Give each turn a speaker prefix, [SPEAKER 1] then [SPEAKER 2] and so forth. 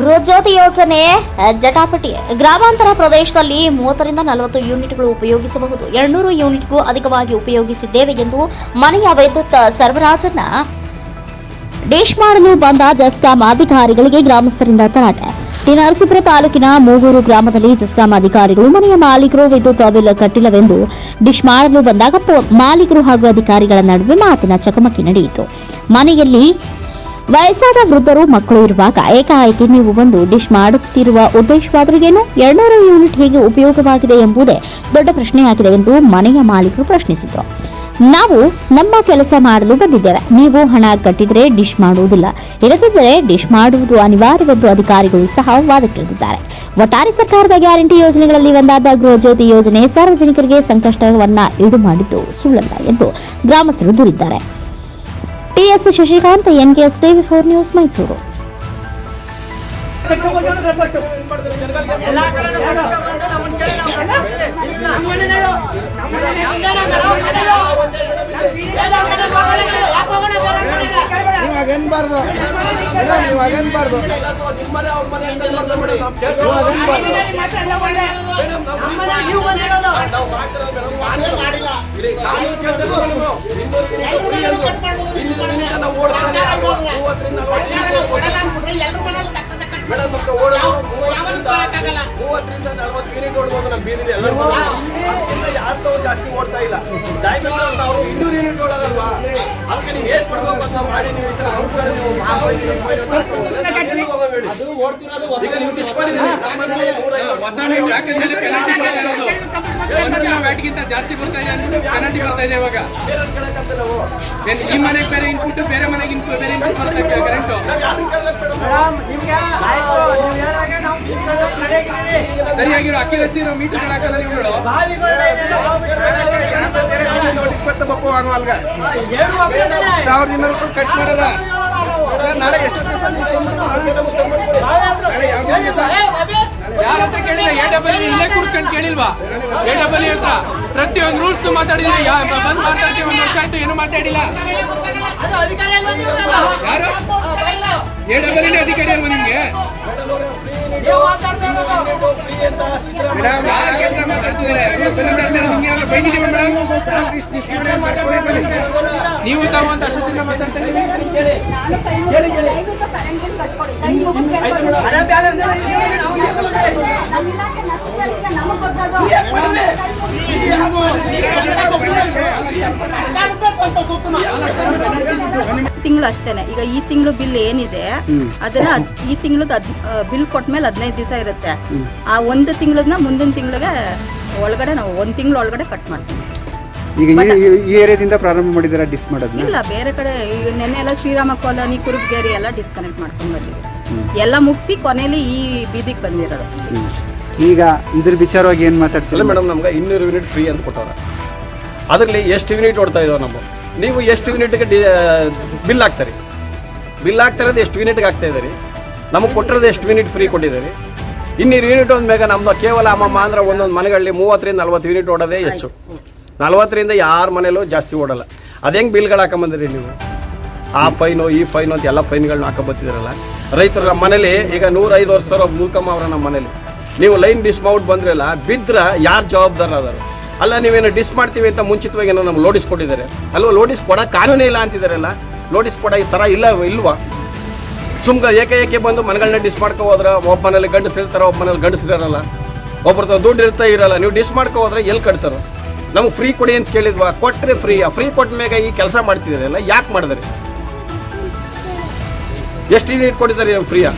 [SPEAKER 1] ಗೃಹಜ್ಯೋತಿ ಯೋಜನೆ ಜಟಾಪಟಿ, ಗ್ರಾಮಾಂತರ ಪ್ರದೇಶದಲ್ಲಿ ಮೂವತ್ತರಿಂದ ನಲವತ್ತು ಯೂನಿಟ್ಗಳು ಉಪಯೋಗಿಸಬಹುದು. ಎರಡ್ನೂರು ಯೂನಿಟ್ಗೂ ಅಧಿಕವಾಗಿ ಉಪಯೋಗಿಸಿದ್ದೇವೆ ಎಂದು ಮನೆಯ ವಿದ್ಯುತ್ ಸರಬರಾಜನ್ನ ಡಿಶ್ ಮಾಡಲು ಬಂದ ಜಸ್ಕಾಂ ಅಧಿಕಾರಿಗಳಿಗೆ ಗ್ರಾಮಸ್ಥರಿಂದ ತರಾಟೆ. ನರಸೀಪುರ ತಾಲೂಕಿನ ಮೂಗೂರು ಗ್ರಾಮದಲ್ಲಿ ಜಸ್ಕಾಂ ಅಧಿಕಾರಿಗಳು, ಮನೆಯ ಮಾಲೀಕರು ವಿದ್ಯುತ್ ಬಿಲ್ ಕಟ್ಟಿಲ್ಲವೆಂದು ಡಿಶ್ ಮಾಡಲು ಬಂದಾಗ ಮಾಲೀಕರು ಹಾಗೂ ಅಧಿಕಾರಿಗಳ ನಡುವೆ ಮಾತಿನ ಚಕಮಕಿ ನಡೆಯಿತು. ಮನೆಯಲ್ಲಿ ವಯಸ್ಸಾದ ವೃದ್ಧರು, ಮಕ್ಕಳು ಇರುವಾಗ ಏಕಾಏಕಿ ನೀವು ಒಂದು ಡಿಶ್ ಮಾಡುತ್ತಿರುವ ಉದ್ದೇಶವಾದರೂ ಏನು ಎರಡ್ನೂರು ಯೂನಿಟ್ ಹೇಗೆ ಉಪಯೋಗವಾಗಿದೆ ಎಂಬುದೇ ದೊಡ್ಡ ಪ್ರಶ್ನೆಯಾಗಿದೆ ಎಂದು ಮನೆಯ ಮಾಲೀಕರು ಪ್ರಶ್ನಿಸಿದರು. ನಾವು ನಮ್ಮ ಕೆಲಸ ಮಾಡಲು ಬಂದಿದ್ದೇವೆ. ನೀವು ಹಣ ಕಟ್ಟಿದರೆ ಡಿಶ್ ಮಾಡುವುದಿಲ್ಲ. ಇಲ್ಲದಿದ್ದರೆ ಡಿಶ್ ಮಾಡುವುದು ಅನಿವಾರ್ಯವೆಂದು ಅಧಿಕಾರಿಗಳು ಸಹ ವಾದಕ್ಕಿಳಿದಿದ್ದಾರೆ. ಒಟ್ಟಾರೆ ಸರ್ಕಾರದ ಗ್ಯಾರಂಟಿ ಯೋಜನೆಗಳಲ್ಲಿ ಒಂದಾದ ಗೃಹಜ್ಯೋತಿ ಯೋಜನೆ ಸಾರ್ವಜನಿಕರಿಗೆ ಸಂಕಷ್ಟವನ್ನ ಈಡು ಮಾಡಿದ್ದು ಸುಳ್ಳಲ್ಲ ಎಂದು ಗ್ರಾಮಸ್ಥರು ದೂರಿದ್ದಾರೆ. TS Shashikant NKS TV four news Mysuru
[SPEAKER 2] ನೀವು ಹಾಗನ್ಬಾರ್ದು ಮೇಡಮ್ ನೀವು ಹಾಗನ್ಬಾರ್ದು ನೀವು. ಹಾಗನ್ಬಾರ್ದು
[SPEAKER 3] ಮೂವತ್ತರಿಂದ ನಲವತ್ತು ಯೂನಿಟ್ ಓಡ್ಬೋದು ನಮ್ಮ ಬೀದಿಲಿ. ಎಲ್ಲರೂ ಯಾರು ತಾವು ಜಾಸ್ತಿ ಓಡ್ತಾ ಇಲ್ಲ. ದಯವಿಟ್ಟು ಅಂತ ಅವರು ಇನ್ನೂರು ಯೂನಿಟ್ ಓಡೋದಲ್ವಾ? ಅದಕ್ಕೆ ನೀವು ಏನ್ ಕೊಡ್ಬೇಕು ಅಂತ ಮಾಡಿ ನೀವು ಅವ್ರ ಕಡೆ ನೀವು ಈಗ ನೀವು
[SPEAKER 4] ವ್ಯಾಟ್ಗಿಂತ ಜಾಸ್ತಿ ಬರ್ತಾ ಇದೆ ಅಂದ್ಬಿಟ್ಟು ಪೆನಾಲ್ಟಿ ಬರ್ತಾ ಇದೆ ಇವಾಗ.
[SPEAKER 3] ನಾವು
[SPEAKER 4] ಈ ಮನೆಗೆ ಬೇರೆ ಇನ್ಪುಟ್ ಬೇರೆ ಮನೆಗೆ ಇನ್ಪುಟ್ ಬೇರೆ ಇನ್ಪುಟ್ ಬರ್ತಾ ಇದೆ ಕರೆಂಟು
[SPEAKER 3] ನಾವು
[SPEAKER 4] ಸರಿಯಾಗಿರೋ ಅಕ್ಕಿ ರಸೀರೋ ಮೀಟರ್ ಹಾಕಲ್ಲ ನೀವುಗಳು
[SPEAKER 2] ಸಾವಿರದ ಇನ್ನೂರು ರೂಪಾಯಿ ಕಟ್ ಮಾಡ್ಯಾರ ಸರ್ ನಾಳೆ ಎಷ್ಟು ನಾಳೆ ಯಾವ ದಿವಸ ಸರ್?
[SPEAKER 4] ಯಾರ ಹತ್ರ ಕೇಳಿಲ್ಲ ಎ ಡಬಲ್ ಇಲ್ಲೇ ಕೂರ್ಸ್ಕೊಂಡು ಕೇಳಿಲ್ವಾ ಎ ಡಬಲ್ ಹತ್ರ ಪ್ರತಿಯೊಂದು ರೂಲ್ಸ್ ಮಾತಾಡಿದ್ರೆ ಬಂದ್ ಮಾತಾಡ್ತೀವಿ ಒಂದು ವರ್ಷ ಆಯ್ತು ಏನು ಮಾತಾಡಿಲ್ಲ ಯಾರು ಎ ಡಬಲ್ ಅಧಿಕಾರಿ ಅಲ್ವಾ ನಿಮ್ಗೆ ಮಾತಾಡ್ತಿದ್ದಾರೆ ಬೈದಿದ್ದೀವಿ ಮೇಡಮ್ ನೀವು ತಾವು ಅಷ್ಟೊತ್ತಿಂದ
[SPEAKER 5] ತಿಂಗಳು ಅಷ್ಟೇನೆ ಈಗ ಈ ತಿಂಗಳು ಬಿಲ್ ಏನಿದೆ ಅದನ್ನ ಅದ್- ಈ ತಿಂಗಳು ಬಿಲ್ ಕೊಟ್ಮೇಲೆ ಹದಿನೈದು ದಿವಸ ಇರುತ್ತೆ ಆ ಒಂದು ತಿಂಗಳನ್ನ ಮುಂದಿನ ತಿಂಗಳಿಗೆ ಒಳಗಡೆ ನಾವು ಒಂದ್ ತಿಂಗಳು ಒಳಗಡೆ ಕಟ್ ಮಾಡ್ತೀವಿ
[SPEAKER 6] ಈಗ ಈ- ಏರಿಯಾದಿಂದ ಪ್ರಾರಂಭ ಮಾಡಿದಾರ ಡಿಸ್ ಮಾಡೋದು
[SPEAKER 5] ಇಲ್ಲ ಬೇರೆ ಕಡೆ ಈಗ ನೆನ್ನೆ ಎಲ್ಲ ಶ್ರೀರಾಮ ಕಾಲೋನಿ ಕುರುಬಗೇರಿ ಎಲ್ಲ ಡಿಸ್ಕನೆಕ್ಟ್ ಮಾಡ್ಕೊಂಡು ಬಂದಿವಿ ಎಲ್ಲ ಮುಗಿಸಿ ಕೊನೆಯಲ್ಲಿ ಈ ಬೀದಿಗೆ ಬಂದಿರೋದು.
[SPEAKER 6] ಹ್ಮ್. ಈಗ ಇದ್ರ ವಿಚಾರವಾಗಿ ಏನ್
[SPEAKER 3] ಅಲ್ಲ
[SPEAKER 6] ಮಾತಾಡ್ತೀವಿ
[SPEAKER 3] ಮೇಡಮ್ ನಮ್ಗೆ ಇನ್ನೂರು ಯೂನಿಟ್ ಫ್ರೀ ಅಂತ ಕೊಟ್ಟವ್ರೆ ಅದರಲ್ಲಿ ಎಷ್ಟು ಯೂನಿಟ್ ಓಡ್ತಾ ಇದಾವೆ ನಮ್ಮ ನೀವು ಎಷ್ಟು ಯೂನಿಟ್ಗೆ ಡಿ ಬಿಲ್ ಹಾಕ್ತಾರೆ? ಬಿಲ್ ಹಾಕ್ತಿರೋದು ಎಷ್ಟು ಯೂನಿಟ್ಗೆ ಹಾಕ್ತಾ ಇದ್ದೀರಿ? ನಮಗೆ ಕೊಟ್ಟಿರೋದು ಎಷ್ಟು ಯೂನಿಟ್ ಫ್ರೀ ಕೊಟ್ಟಿದ್ದೀರಿ? ಇನ್ನೂರು ಯೂನಿಟ್ ಅಂದ್ಮೇಲೆ ನಮ್ದು ಕೇವಲ ಅಮ್ಮಮ್ಮ ಅಂದ್ರೆ ಒಂದೊಂದು ಮನೆಗಳಲ್ಲಿ ಮೂವತ್ತರಿಂದ ನಲ್ವತ್ತು ಯೂನಿಟ್ ಓಡೋದೇ ಹೆಚ್ಚು. ನಲ್ವತ್ತರಿಂದ ಯಾರ ಮನೇಲೂ ಜಾಸ್ತಿ ಓಡಲ್ಲ. ಅದು ಹೆಂಗೆ ಬಿಲ್ಗಳು ಹಾಕೊಂಬಂದ್ರಿ ನೀವು? ಆ ಫೈನು, ಈ ಫೈನು ಅಂತ ಎಲ್ಲ ಫೈನ್ಗಳನ್ನ ಹಾಕೊಂಬತ್ತಿದ್ರಲ್ಲ? ರೈತರು ನಮ್ಮ ಮನೇಲಿ ಈಗ ನೂರೈದು ವರ್ಷದವ್ರು ಒಬ್ಬ ಮೂಕಮ್ಮ ಅವರ ನಮ್ಮ ಮನೇಲಿ. ನೀವು ಲೈನ್ ಡಿಸ್ ಮಾಡ್ಬಿಟ್ಟು ಬಂದ್ರಲ್ಲ ಬಿದ್ದರೆ ಯಾರು ಜವಾಬ್ದಾರ ಅದಾರು ಅಲ್ಲ, ನೀವೇನು ಡಿಸ್ ಮಾಡ್ತೀವಿ ಅಂತ ಮುಂಚಿತವಾಗಿ ಏನೋ ನಮ್ಗೆ ಲೋಡಿಸ್ ಕೊಟ್ಟಿದ್ದಾರೆ. ಅಲ್ವಾ ಲೋಡಿಸ್ ಕೊಡ ಕಾನೂನೇ ಇಲ್ಲ ಅಂತಿದ್ದಾರಲ್ಲ? ಲೋಡಿಸ್ ಕೊಡ ಈ ಥರ ಇಲ್ಲ, ಇಲ್ವಾ? ಸುಮ್ಗ ಏಕೆ ಏಕೆ ಬಂದು ಮನೆಗಳನ್ನ ಡಿಸ್ ಮಾಡ್ಕೊ ಹೋದ್ರೆ? ಒಬ್ಬ ಮನೇಲಿ ಗಂಡಸ್ತಿರ್ತಾರೆ ಒಬ್ಬ ಮನೇಲಿ ಗಂಡಸ್ತಿರಲ್ಲ ಒಬ್ಬರ ದುಡ್ಡು ಇರ್ತಾ ಇರಲ್ಲ. ನೀವು ಡಿಸ್ ಮಾಡ್ಕೊ ಹೋದ್ರೆ ಎಲ್ಲಿ ಕಟ್ತಾರ? ನಮ್ಗೆ ಫ್ರೀ ಕೊಡಿ ಅಂತ ಕೇಳಿದ್ವಾ? ಕೊಟ್ಟರೆ ಫ್ರೀ ಫ್ರೀ ಕೊಟ್ಟ ಮ್ಯಾಗ ಈ ಕೆಲಸ ಮಾಡ್ತಿದ್ದೀರಲ್ಲ ಯಾಕೆ ಮಾಡಿದ್ರಿ? ಎಷ್ಟು ಯೂನಿಟ್ ಕೊಟ್ಟಿದ್ದಾರೆ ಫ್ರೀಯಾ